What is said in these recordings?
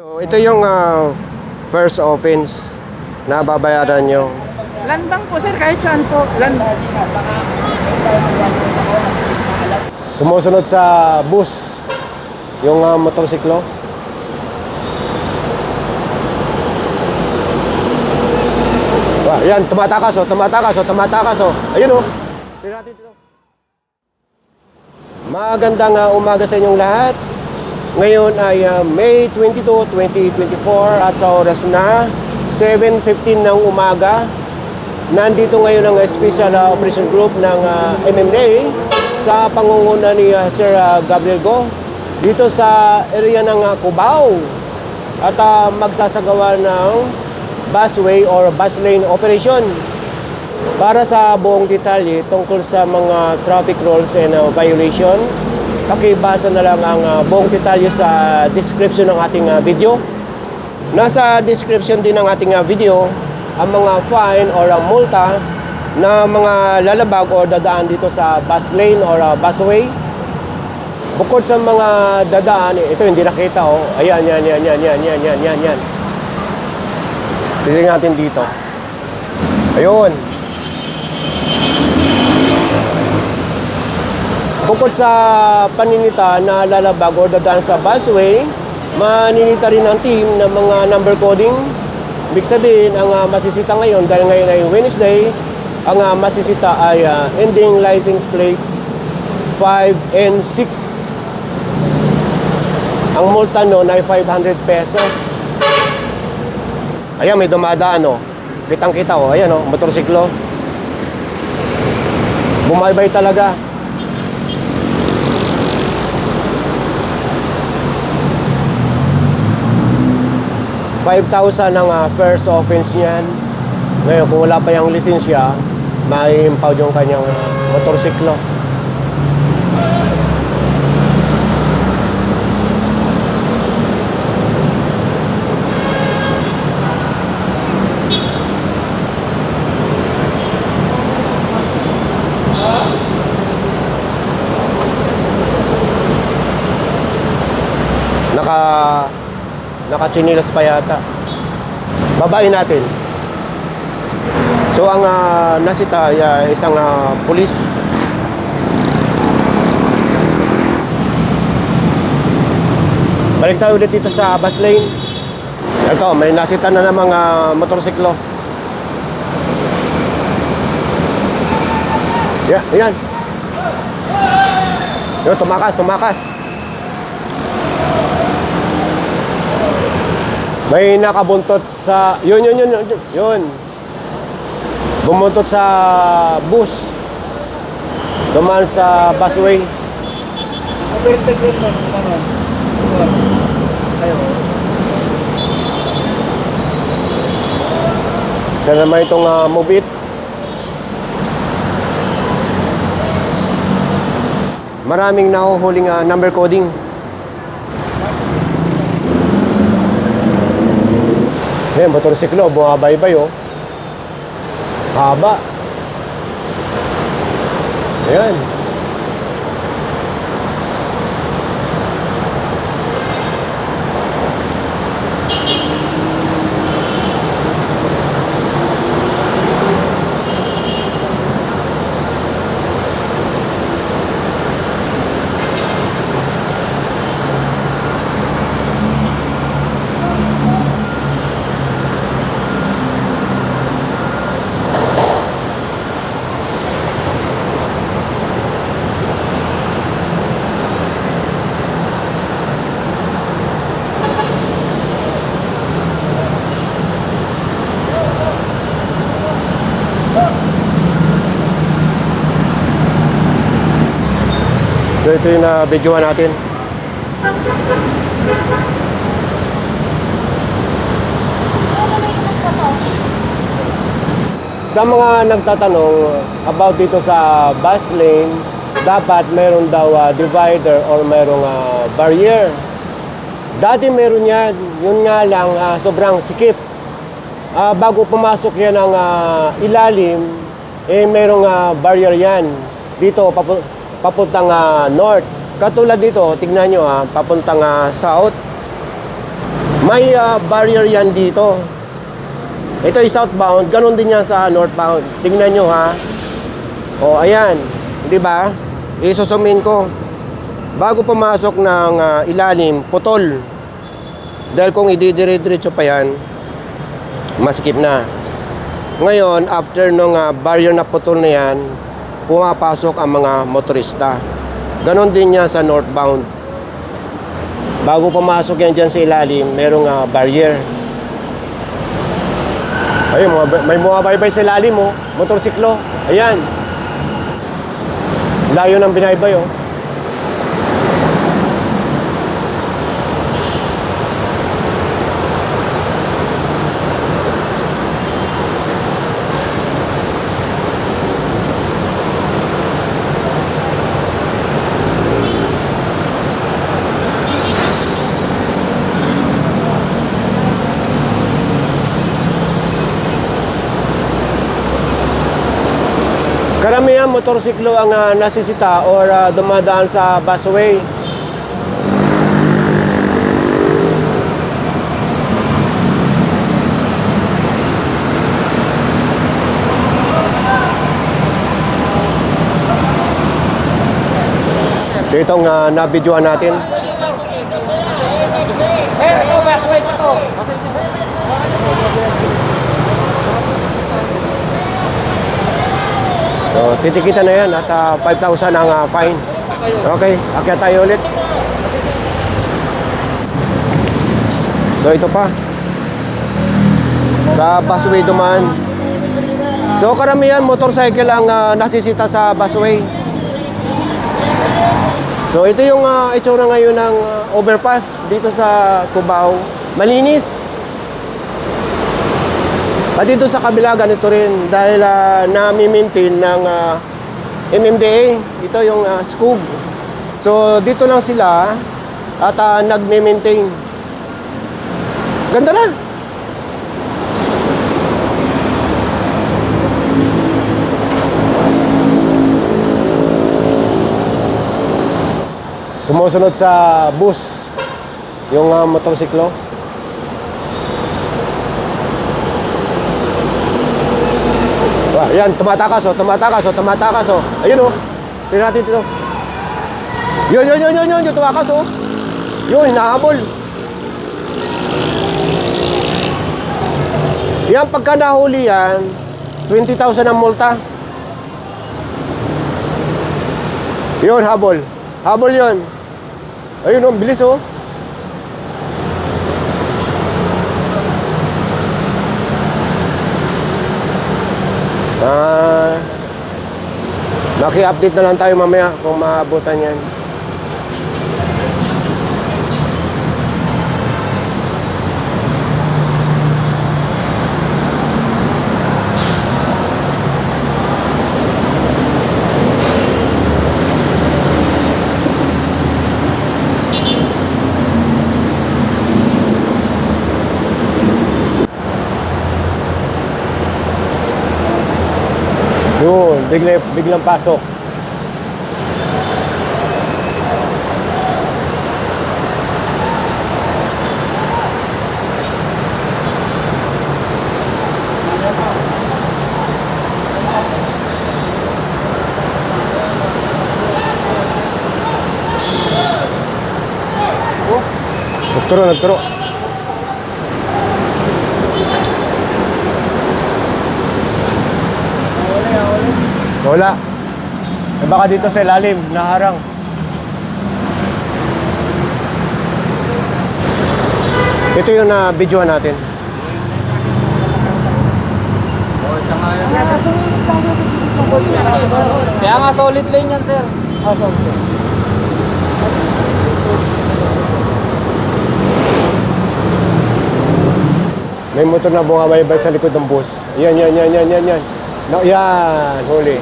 So, ito yung ah, first offense na babayaran nyo. Landbang po sir, kahit saan po. Land Sumusunod sa bus, yung ah, motorsiklo. Ah, yan, tumatakas oh, tumatakas oh, tumatakas oh. Ayun oh. Tingnan natin dito. Magandang ah, umaga sa inyong lahat. Ngayon ay ah, May 22, 2024 at sa oras na 7.15 ng umaga. Nandito ngayon ang Special ah, Operation Group ng ah, MMA sa pangunguna ni ah, Sir ah, Gabriel Go dito sa area ng ah, Cubao at ah, magsasagawa ng busway or bus lane operation para sa buong detalye tungkol sa mga traffic rules and uh, violation, pakibasa na lang ang uh, buong detalye sa description ng ating uh, video. Nasa description din ng ating uh, video ang mga fine or ang multa na mga lalabag or dadaan dito sa bus lane or uh, busway. Bukod sa mga dadaan, eh, ito hindi nakita oh. Ayan, yan, yan, yan, yan, yan, yan, yan, yan. Tingnan natin dito. Ayun. Bukod sa paninita na lalabag o dadaan sa busway, maninita rin ang team ng mga number coding. Ibig sabihin, ang ah, masisita ngayon, dahil ngayon ay Wednesday, ang ah, masisita ay ah, ending license plate 5 and 6. Ang multa noon ay 500 pesos. Ayan, may dumadaan, oh. Kitang kita, oh. Ayan, oh, motorsiklo. Bumaybay talaga. Five thousand ang ah, first offense niyan. Ngayon, kung wala pa yung lisensya, may impound yung kanyang ah, motorsiklo. Nakachinilas pa yata. Babae natin. So ang ah, nasita ay isang ah, pulis. Balik tayo ulit dito sa bus lane. Ito, may nasita na ng mga motorsiklo. Yeah, yan. Yun, tumakas, tumakas. May nakabuntot sa... Yun, yun, yun, yun. yun. Bumuntot sa bus. Dumaan sa busway. Siya naman itong uh, move it. Maraming nahuhuling ah, number coding. Eh, motorsiklo, bumabaybay oh. Haba. Ayan. So ito yung na-videoan natin. Sa mga nagtatanong about dito sa bus lane, dapat meron daw ah, divider or merong ah, barrier. Dati meron yan, yun nga lang ah, sobrang sikip. Ah, bago pumasok yan ng ah, ilalim, eh merong ah, barrier yan. Dito papu- papuntang ah, north. Katulad dito, tignan nyo ah, papuntang ah, south. May ah, barrier yan dito. Ito ay southbound, ganun din yan sa northbound. Tingnan nyo ha. O, ayan. Di ba? Isusumin ko. Bago pumasok ng ah, ilalim, putol. Dahil kung ididire-diretso pa yan, masikip na. Ngayon, after nung ah, barrier na putol na yan, pumapasok ang mga motorista. Ganon din yan sa northbound. Bago pumasok yan dyan sa ilalim, merong ah, barrier. Ayun, may mga baybay sa ilalim, oh. Motorsiklo. Ayan. Layo ng binaybay, oh. Karamihan motorsiklo ang ah, nasisita or ah, dumadaan sa busway. So itong uh, nabidyoan natin. Eh, ito, busway pa to. So, titikitan na yan at ah, 5,000 ang ah, fine. Okay, akyat tayo ulit. So ito pa. Sa busway dumaan. So karamihan motorcycle ang ah, nasisita sa busway. So ito yung uh, itsura ngayon ng ah, overpass dito sa Cubao. Malinis. At dito sa kabila, ganito rin dahil uh, na-maintain ng ah, MMDA. Ito yung uh, SCUB. So, dito lang sila at uh, nag-maintain. Ganda na. Sumusunod sa bus yung uh, motorsiklo. Ah, yan, tumatakas oh, tumatakas oh, tumatakas oh. Ayun oh. Tingnan natin dito. Yun, yun, yun, yun, yun, yung tumakas oh. Yun, hinahabol. Yan, pagka nahuli yan, 20,000 ang multa. Yun, habol. Habol yun. Ayun oh, bilis oh. Ah, Maki-update na lang tayo mamaya kung maabutan yan. Yun, bigla, biglang pasok. Nagturo, nagturo. Wala. Eh, baka dito sa ilalim, naharang. Ito yung na videoan natin. Kaya nga solid lane yan, sir. May motor na bumabaybay sa likod ng bus. Yan, yan, yan, yan, yan, yan. No, yan, huli.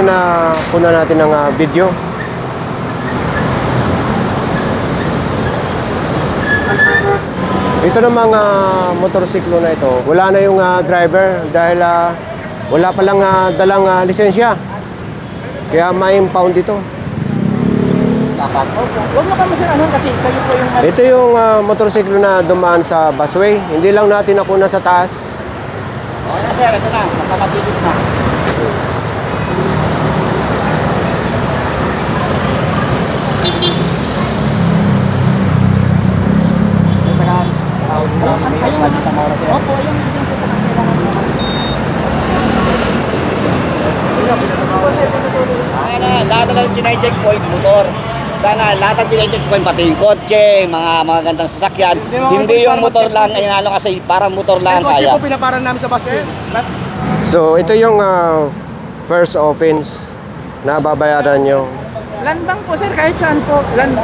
Yung na kuna natin ng ah, video. Ito ng mga motorsiklo na ito, wala na yung ah, driver dahil ah, wala palang ah, dalang ah, lisensya. Kaya may impound ito. Dapat. Huwag mo kami sir, kasi kayo po yung... Ito yung ah, motorsiklo na dumaan sa busway. Hindi lang natin nakuna sa taas. Okay na sir, ito na. Magpapatilit na. May kasi sa mora sir. Opo, yung isang po sa Ay na, lahat na lang checkpoint motor. Sana lahat ng checkpoint pati yung kotse, mga mga gandang sasakyan. Hindi, mga yung motor lang, mag-checkpoint. ay ano kasi parang motor lang Yung kotse kaya. po pinaparan namin sa basket. So ito yung ah, first offense na babayaran nyo. Land bank po sir, kahit saan po. Land,